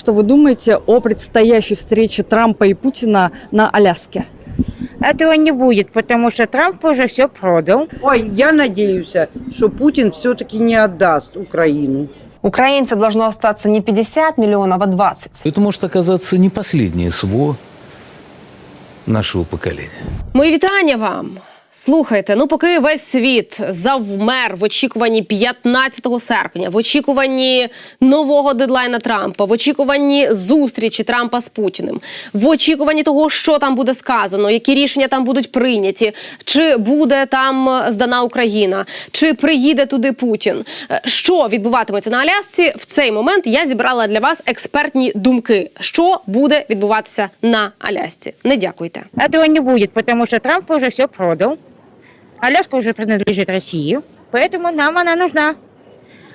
Что вы думаете о предстоящей встрече Трампа и Путина на Аляске? Этого не будет, потому что Трамп уже все продал. Ой, я надеюсь, что Путин все-таки не отдаст Украину. Украинцев должно остаться не 50 миллионов, а 20. Это может оказаться не последнее СВО нашего поколения. Мої вітання вам. Слухайте, ну поки весь світ завмер в очікуванні 15 серпня, в очікуванні нового дедлайна Трампа, в очікуванні зустрічі Трампа з Путіним, в очікуванні того, що там буде сказано, які рішення там будуть прийняті, чи буде там здана Україна, чи приїде туди Путін. Е, Що відбуватиметься на Алясці в цей момент? Я зібрала для вас експертні думки, що буде відбуватися на Алясці. Не дякуйте. Этого не будет, потому что Трамп уже все продал. Аляска уже принадлежит России, поэтому нам она нужна.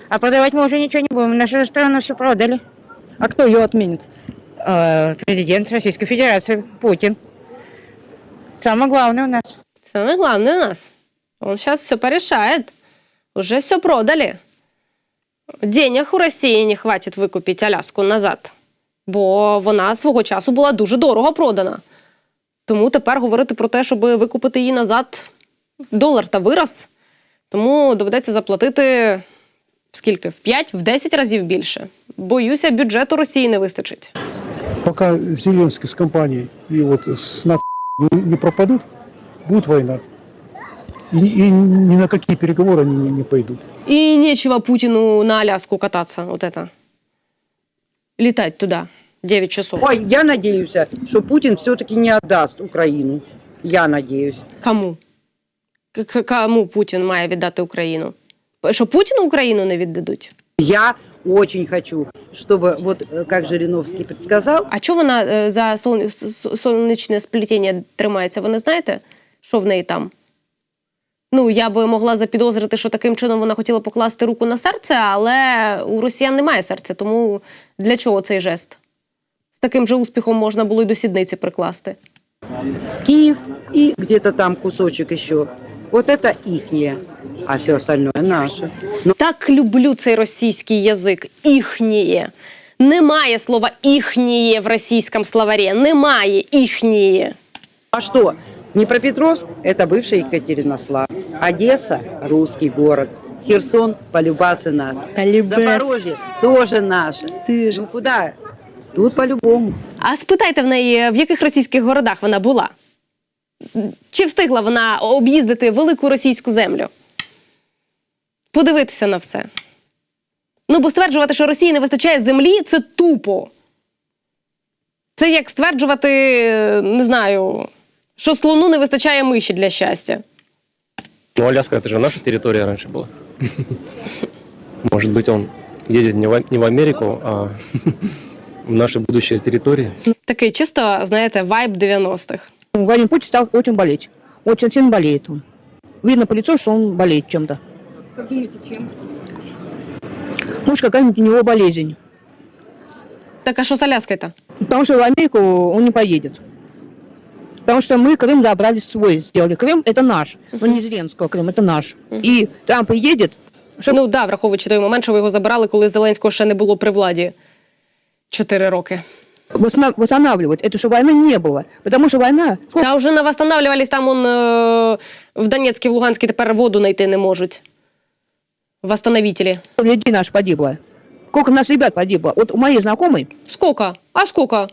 А продавать мы уже ничего не будем. Нашу страну все продали. А кто ее отменит? Э, Президент Российской Федерации Путин. Самое главное у нас. Самое главное у нас. Он сейчас все порешает. Уже все продали. Денег у Росії не хватить викупити Аляску назад. Бо вона свого часу була дуже дорого продана. Тому тепер говорити про те, щоб викупити її назад, долар та вирос. Тому доведеться заплатити скільки? В 5, в 10 разів більше. Боюся, бюджету Росії не вистачить. пока Зеленский с компанией и вот с НАТО не, не пропадут, будет война. И, и ни на какие переговоры они не, не пойдут. И нечего Путину на Аляску кататься, вот это. Летать туда 9 часов. Ой, я надеюсь, что Путин все-таки не отдаст Украину. Я надеюсь. Кому? Кому Путін має віддати Україну? Що Путіну Україну не віддадуть? Я очень хочу, чтобы, вот э, как Жириновский предсказал, А чого вона е, за сонячне сплетіння тримається? Ви не знаєте, що в неї там? Ну, я би могла запідозрити, що таким чином вона хотіла покласти руку на серце, але у росіян немає серця, тому для чого цей жест? З таким же успіхом можна було й до сідниці прикласти. Киев и где-то там кусочек еще. Вот это ихнее, а все остальное наше. Так люблю цей російський язик. Іхніє. Немає слова іхніє в російському словарі. Немає іхніє. А что? Днепропетровск – это бывший Екатеринослав. Одесса – русский город. Херсон – полюбасы наш. Запорожье – тоже наше. Ну куда? Тут по-любому. А спитайте в неї, в яких російських городах вона була? Чи встигла вона об'їздити велику російську землю? Подивитися на все. Ну, бо стверджувати, що Росії не вистачає землі, це тупо. Це як стверджувати, не знаю, що слону не вистачає миші для щастя. Ну, Аляска это же наша территория раньше была. Может быть, он едет не в, не в Америку, а в наши будущие территории. Такий чисто, знаєте, вайб 90-х. Владимир Путин стал очень болеть. Очень сильно болеет он. Видно по лицу, что он болеет чем-то. Как думаете, чем? Может, какая-нибудь у него болезнь. Так, а що з Аляскою-то? Потому что в Америку он не поедет. Потому что мы Крым забрали свой, сделали. Крым это наш. Но не Зеленского Крым, это наш. И Трамп приедет, Щоб- Ну да, враховуючи той момент, що ви його забирали, коли Зеленського ще не було при владі чотири роки. восстанов- восстанавливать. Это что войны не было. Потому что война... Сколько Та вже не восстанавливались там он, е, в Донецькій, в Луганській тепер воду знайти не можуть. Восстановителі. людей наших погибло? Сколько наших ребят погибло? Вот у моей знакомой Сколько? А сколько?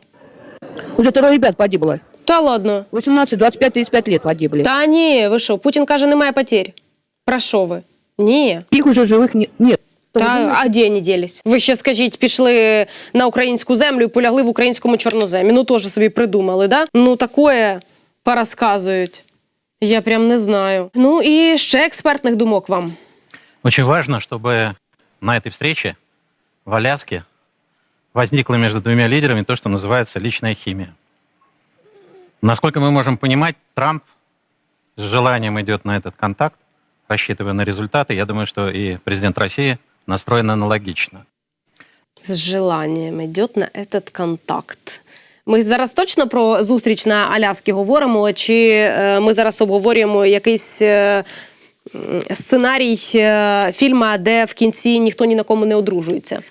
уже трое ребят погибло. Та ладно. 18, 25, 35 лет погибли. Та ні, ви що? Путін каже, немає потерь. Про що ви? Ні. Их уже живых не- нет. Та, а де вони ділись? Ви ще скажіть, пішли на українську землю і полягли в українському чорноземі. Ну теж собі придумали, да? Ну такое порозказують. Я прям не знаю. Ну і ще експертних думок вам. Очень важно, чтобы на этой встрече в Аляске возникла между двумя лидерами то, что называется личная химия. Насколько мы можем понимать, Трамп с желанием идет на этот контакт, рассчитывая на результаты. Я думаю, что и президент России настроен аналогично. З желанням йде на этот контакт. Ми зараз точно про зустріч на Аляскі говоримо, чи е, ми зараз обговорюємо якийсь е, сценарій е, фільму, де в кінці ніхто ні на кому не одружується.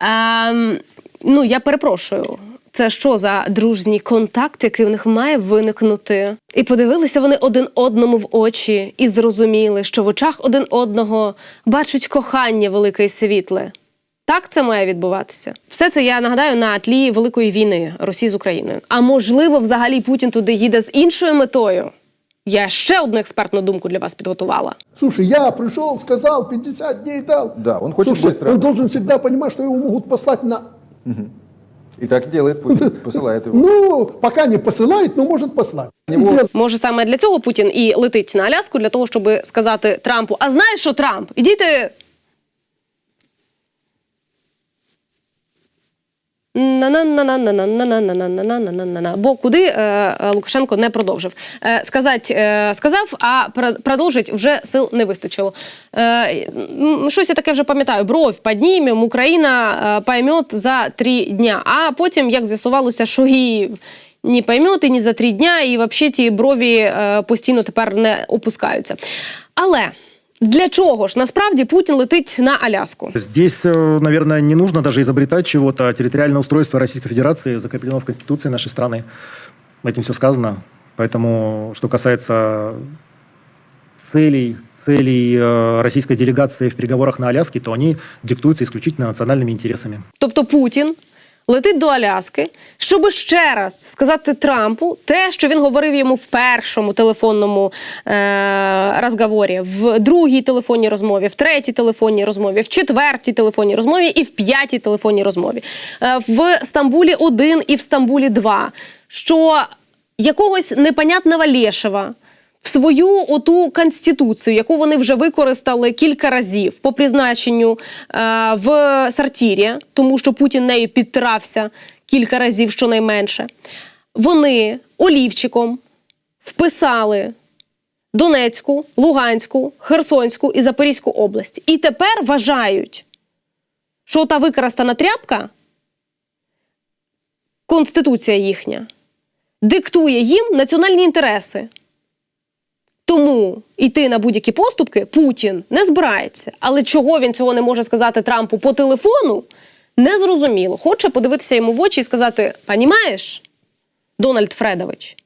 Ем, ну я перепрошую. Це що за дружній контакт, який в них має виникнути? І подивилися вони один одному в очі і зрозуміли, що в очах один одного бачать кохання велике і світле. Так це має відбуватися. Все це я нагадаю на тлі великої війни Росії з Україною. А можливо, взагалі Путін туди їде з іншою метою. Я ще одну експертну думку для вас підготувала. Слушай, я пришел, сказал, 50 дней дал. Да, он хочет Слушай, быстро. он должен всегда понимать, что его могут послать на... И так делает Путин, посылает его. Ну, пока не посылает, но может послать. И Него- Може, саме для цього Путін і летить на Аляску, для того, щоб сказати Трампу: а знаєш що, Трамп, ідіть. Бо куди Лукашенко не продовжив. Сказать, сказав, а продовжить вже сил не вистачило. Щось я таке вже пам'ятаю. Бровь піднімем, Україна поймет за три дня. А потім, як з'ясувалося, що і не поймет і не за три дня, і взагалі ті брові постійно тепер не опускаються. Але для чого ж насправді Путін летить на Аляску? Здесь, э, наверное, не нужно даже изобретать чего-то. Территориальное устройство Российской Федерации закреплено в Конституции нашей страны. Этим все сказано. Поэтому, что касается целей, целей э, российской делегации в переговорах на Аляске, то они диктуются исключительно национальными интересами. Тобто Путін летить до Аляски, щоб ще раз сказати Трампу те, що він говорив йому в першому телефонному е- розговорі, в другій телефонній розмові, в третій телефонній розмові, в четвертій телефонній розмові і в п'ятій телефонній розмові. Е- в Стамбулі 1 і в Стамбулі 2. Що якогось непонятного Лєшева в свою оту конституцію, яку вони вже використали кілька разів по призначенню е, в сортірі, тому що Путін нею підтирався кілька разів щонайменше. Вони олівчиком вписали Донецьку, Луганську, Херсонську і Запорізьку область. І тепер вважають, що та використана тряпка, конституція їхня, диктує їм національні інтереси. Тому йти на будь-які поступки Путін не збирається. Але чого він цього не може сказати Трампу по телефону, не зрозуміло. Хоче подивитися йому в очі і сказати: Понімаєш, Дональд Фредович,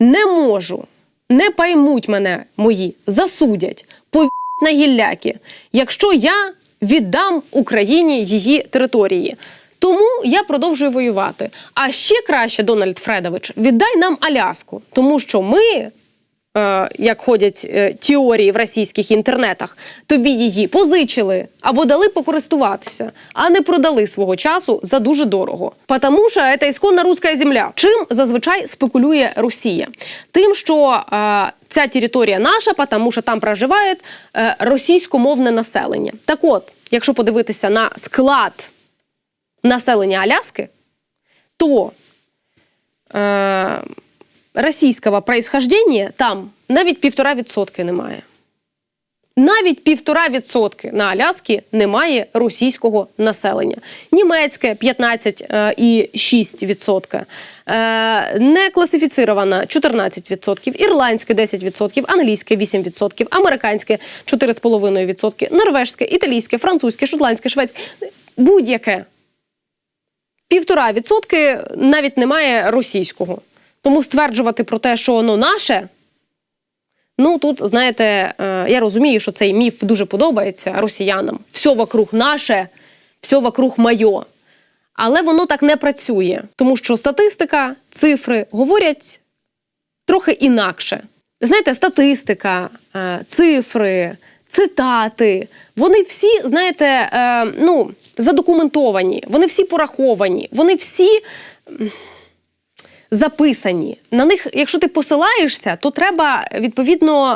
не можу, не поймуть мене мої, засудять, повісять на гілляки, якщо я віддам Україні її території. Тому я продовжую воювати. А ще краще, Дональд Фредович, віддай нам Аляску, тому що ми як ходять е, теорії в російських інтернетах, тобі її позичили або дали покористуватися, а не продали свого часу за дуже дорого. Потому що це ісконна руська земля. Чим зазвичай спекулює Росія? Тим, що е, ця територія наша, тому що там проживає е, російськомовне населення. Так от, якщо подивитися на склад населення Аляски, то е, російського происхождения там навіть півтора відсотки немає. Навіть півтора відсотки на Аляскі немає російського населення. Німецьке 15,6 відсотка, е, не класифіцирована 14 відсотків, ірландське 10 відсотків, англійське 8 відсотків, американське 4,5 відсотки, норвежське, італійське, французьке, шотландське, шведське, будь-яке. Півтора відсотки навіть немає російського. Тому стверджувати про те, що воно наше. Ну тут, знаєте, е, я розумію, що цей міф дуже подобається росіянам. Все вокруг наше, все вокруг моє. Але воно так не працює, тому що статистика, цифри говорять трохи інакше. Знаєте, статистика, е, цифри, цитати, вони всі, знаєте, е, ну, задокументовані, вони всі пораховані, вони всі записані. На них, якщо ти посилаєшся, то треба відповідно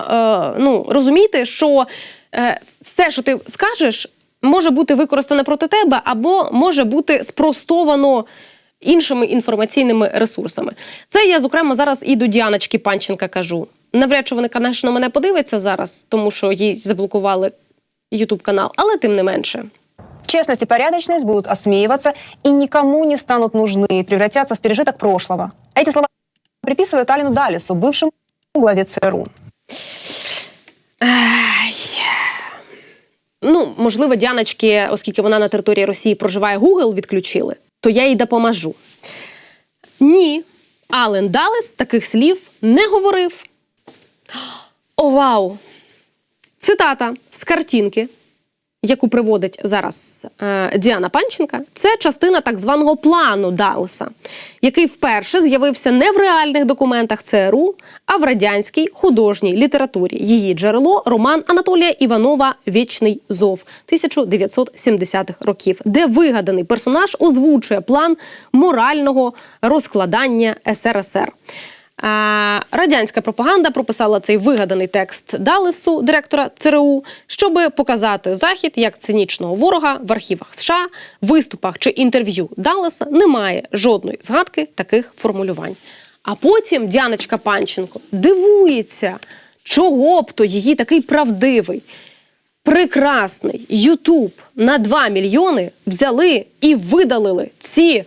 е, ну, розуміти, що е, все, що ти скажеш, може бути використане проти тебе, або може бути спростовано іншими інформаційними ресурсами. Це я, зокрема, зараз і до Діаночки Панченка кажу. Навряд чи вони, звісно, мене подивиться зараз, тому що їй заблокували Ютуб канал, але тим не менше. Честность и порядочность будут осмеиваться и никому не станут нужны, превратятся в пережиток прошлого. Эти слова приписывают Алину Далису, бывшему главе ЦРУ. Ай. Ну, можливо, Діаночки, оскільки вона на території Росії проживає, Google відключили. то я їй допоможу. Ні, Ален Далес таких слів не говорив. О, вау! Цитата з картинки, яку приводить зараз е, Діана Панченка, це частина так званого плану Далеса, який вперше з'явився не в реальних документах ЦРУ, а в радянській художній літературі. Її джерело роман Анатолія Іванова Вічний зов 1970-х років, де вигаданий персонаж озвучує план морального розкладання СРСР. Радянська пропаганда прописала цей вигаданий текст Далесу, директора ЦРУ, щоб показати захід як цинічного ворога в архівах США, виступах чи інтерв'ю Далеса немає жодної згадки таких формулювань. А потім Діаночка Панченко дивується, чого б то її такий правдивий, прекрасний Ютуб на 2 мільйони взяли і видалили ці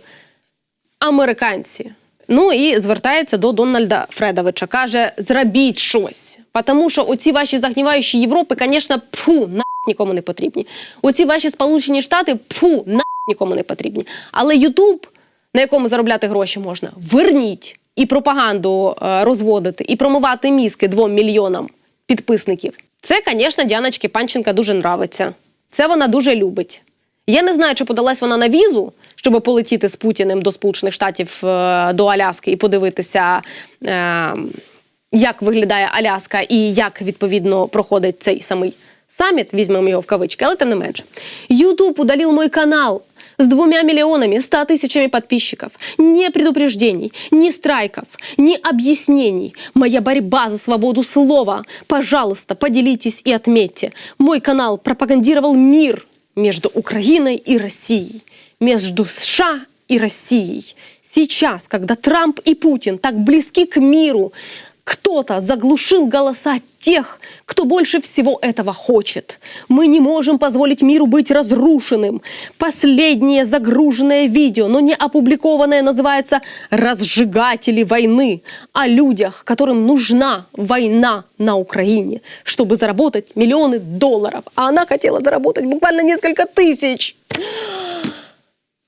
американці. Ну і звертається до Дональда Фредовича. Каже: зробіть щось. Тому що оці ваші загніваючі Європи, звісно, пфу, на нікому не потрібні. Оці ваші Сполучені Штати, пфу, на нікому не потрібні. Але Ютуб, на якому заробляти гроші можна, верніть і пропаганду е, розводити, і промивати мізки двом мільйонам підписників. Це, звісно, Діаночки Панченка дуже нравиться. Це вона дуже любить. Я не знаю, чи подалась вона на візу, щоб полетіти з Путіним до Сполучених Штатів е, до Аляски і подивитися, е, як виглядає Аляска і як відповідно проходить цей самий саміт. Візьмемо його в кавички, але тим не менше. Ютуб удалил мой канал с двумя миллионами, ста тысячами подписчиков. Ни предупреждений, ни страйков, ни объяснений. Моя борьба за свободу слова. Пожалуйста, поделитесь и отметьте. Мой канал пропагандировал мир между Украиной и Россией, между США и Россией. Сейчас, когда Трамп и Путин так близки к миру, кто-то заглушил голоса тех, кто больше всего этого хочет. Мы не можем позволить миру быть разрушенным. Последнее загруженное видео, но не опубликованное, называется «Разжигатели войны» о людях, которым нужна война на Украине, чтобы заработать миллионы долларов. А она хотела заработать буквально несколько тысяч.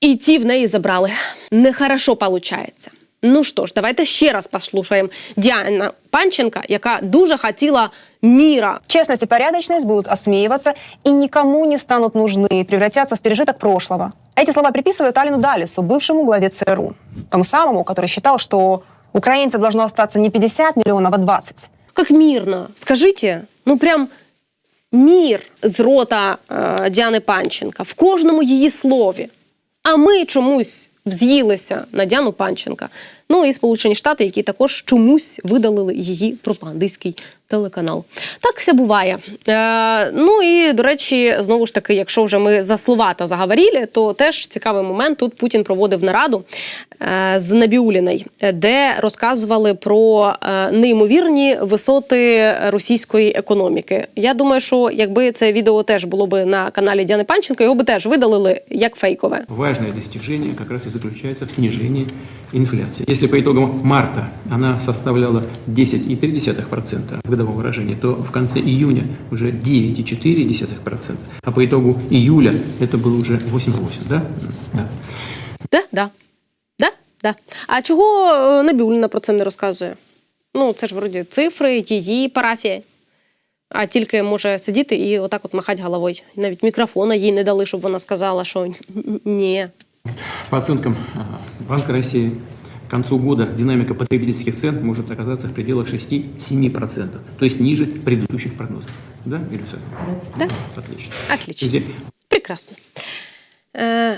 І ті в неї забрали. Нехорошо получається. Ну що ж, давайте ще раз послухаємо Діана Панченка, яка дуже хотіла міра. Честность и порядочность будут осмеиваться и никому не станут нужны, превратятся в пережиток прошлого. Эти слова приписывают Алину Далису, бывшему главе ЦРУ. Тому самому, который считал, что украинцев должно остаться не 50 миллионов, а 20. Как мирно. Скажите, ну прям мір з рота е, Діани Панченка в кожному її слові. А ми чомусь вз'їлися на Діану Панченка. Ну і Сполучені Штати, які також чомусь видалили її пропагандистський телеканал. Так все буває. Е, ну і до речі, знову ж таки, якщо вже ми за слова та заговорили, то теж цікавий момент. Тут Путін проводив нараду е, з Набіуліною, де розказували про е, неймовірні висоти російської економіки. Я думаю, що якби це відео теж було б на каналі Діани Панченко, його би теж видалили як фейкове. Важное достижение как раз и заключается в снижении инфляции. Если по итогам марта она составляла 10,3% в годовом выражении, то в конце июня уже 9,4%, а по итогу июля это было уже 8,8%, да? Да. Да, да. Да, да. А чого е, Набіуліна про це не розказує? Ну, це ж вроді цифри, її парафія. А тільки може сидіти і отак от махати головою. Навіть мікрофона їй не дали, щоб вона сказала, що ні. По оценкам а, Банка России, к концу года динамика потребительских цен может оказаться в пределах 6-7%, то есть ниже предыдущих прогнозов. Да, Илюса? Да. Отлично. Отлично. Здесь- Прекрасно. Э,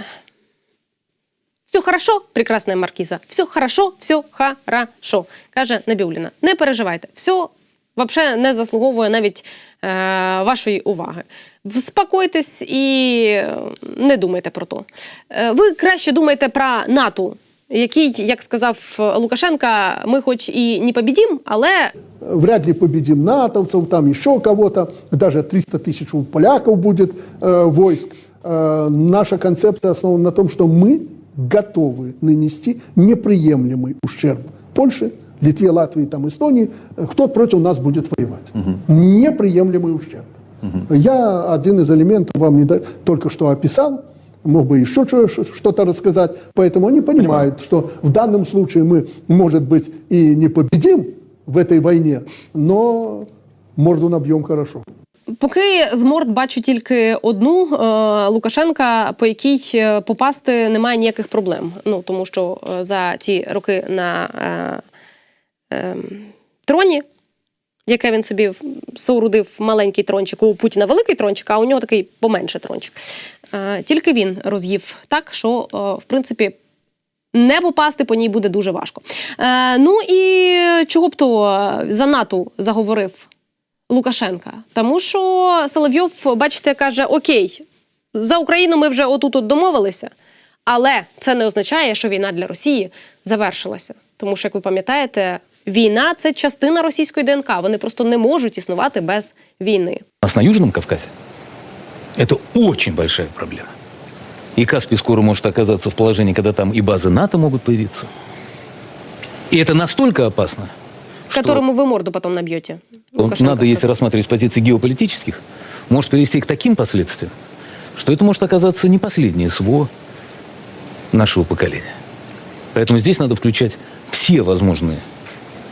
все хорошо, прекрасная маркиза. Все хорошо, все хорошо, каже Набіуліна. Не переживайте, все взагалі не заслуговує навіть е, вашої уваги. Вспокойтесь і е, не думайте про то. Е, ви краще думайте про НАТО, який, як сказав Лукашенка, ми хоч і не побідім, але Вряд ли победим натовцев, там еще кого-то, даже 300 тысяч у поляков будет э, войск. Э, наша концепция основана на том, что мы готовы нанести неприемлемый ущерб Польше, Литве, Латвии, там, Эстонии, э, кто против нас будет воевать. Неприемлемый ущерб. Я один из элементов вам не до- только что описал. мог бы еще что- что-то рассказать. Поэтому они понимают, что в данном случае мы, может быть, и не победим в этой войне, но морду набьем хорошо. Поки з морд бачу тільки одну е, Лукашенка, по якій е, попасти немає ніяких проблем. Ну тому що е, за ті роки на е, е, троні, яке він собі соорудив маленький трончик, у Путіна великий трончик, а у нього такий поменше трончик. Тільки він роз'їв так, що в принципі. Не попасти по ній буде дуже важко. Е, ну і чого б то за НАТО заговорив Лукашенка. Тому що Соловйов, бачите, каже: Окей, за Україну ми вже отут от домовилися, але це не означає, що війна для Росії завершилася. Тому що, як ви пам'ятаєте, війна це частина російської ДНК. Вони просто не можуть існувати без війни. У нас на Южном Кавказе это очень большая проблема. И Каспий скоро может оказаться в положении, когда там и базы НАТО могут появиться. И это настолько опасно, что Которому ви морду потім наб'єте. Лукашенко надо, если сказав. рассматривать с позиции геополитических, может привести к таким последствиям, что это может оказаться не последнее СВО нашего поколения. Поэтому здесь надо включать все возможные,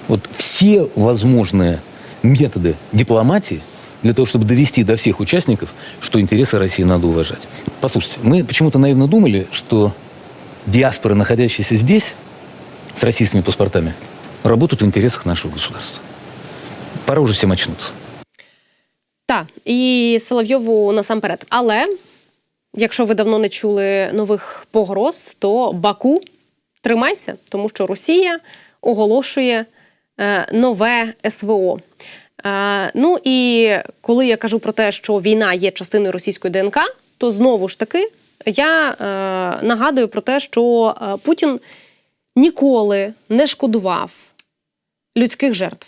вот все возможные методы дипломатии для того, чтобы довести до всех участников, что интересы России надо уважать. Послушайте, мы почему-то наивно думали, что диаспоры, находящиеся здесь, с российскими паспортами, работают в интересах нашего государства. Пора уже всем очнуться. Так, і Соловйову насамперед. Але якщо ви давно не чули нових погроз, то Баку тримайся, тому що Росія оголошує е, нове СВО. Е, ну і коли я кажу про те, що війна є частиною російської ДНК, то знову ж таки я е, нагадую про те, що е, Путін ніколи не шкодував людських жертв.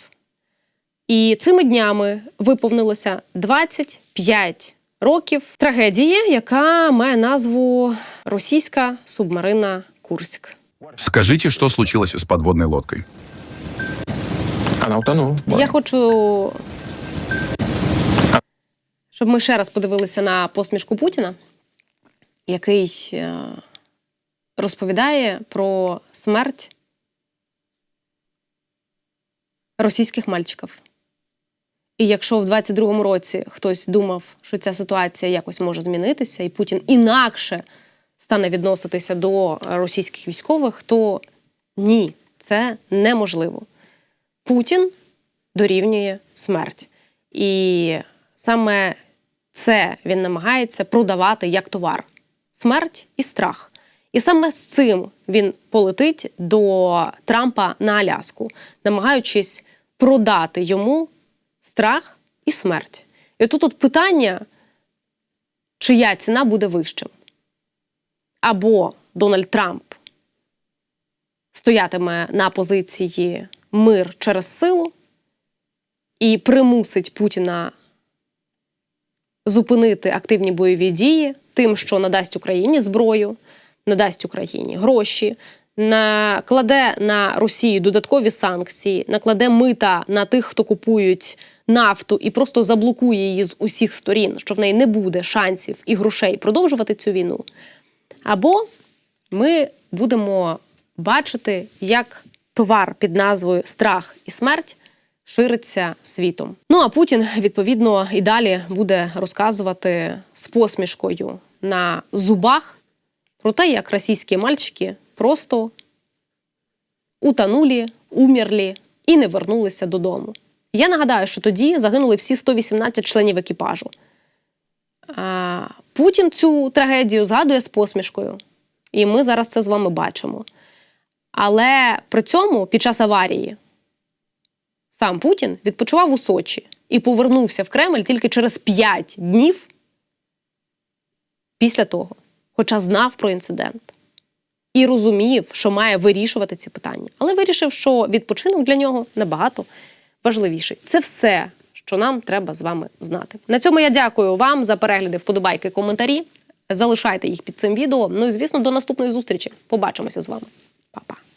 І цими днями виповнилося 25 років трагедії, яка має назву Російська субмарина Курськ. Скажите, что случилось с подводной лодкой? Утонула. Я хочу, щоб ми ще раз подивилися на посмішку Путіна, який е, розповідає про смерть російських мальчиків. І якщо в 22-му році хтось думав, що ця ситуація якось може змінитися, і Путін інакше стане відноситися до російських військових, то ні, це неможливо. Путін дорівнює смерть. І саме це він намагається продавати як товар: смерть і страх. І саме з цим він полетить до Трампа на Аляску, намагаючись продати йому страх і смерть. І тут от питання, чия ціна буде вищим. Або Дональд Трамп стоятиме на позиції мир через силу і примусить Путіна зупинити активні бойові дії тим, що надасть Україні зброю, надасть Україні гроші, накладе на Росію додаткові санкції, накладе мита на тих, хто купують нафту, і просто заблокує її з усіх сторін, що в неї не буде шансів і грошей продовжувати цю війну. Або ми будемо бачити, як товар під назвою Страх і смерть шириться світом. Ну а Путін відповідно і далі буде розказувати з посмішкою на зубах про те, як російські мальчики просто утонули, умерли і не вернулися додому. Я нагадаю, що тоді загинули всі 118 членів екіпажу. Путін цю трагедію згадує з посмішкою, і ми зараз це з вами бачимо. Але при цьому під час аварії сам Путін відпочивав у Сочі і повернувся в Кремль тільки через 5 днів після того, хоча знав про інцидент і розумів, що має вирішувати ці питання. Але вирішив, що відпочинок для нього набагато важливіший. Це все, що нам треба з вами знати. На цьому я дякую вам за перегляди, вподобайки, коментарі. Залишайте їх під цим відео. Ну і звісно, до наступної зустрічі. Побачимося з вами. Bye.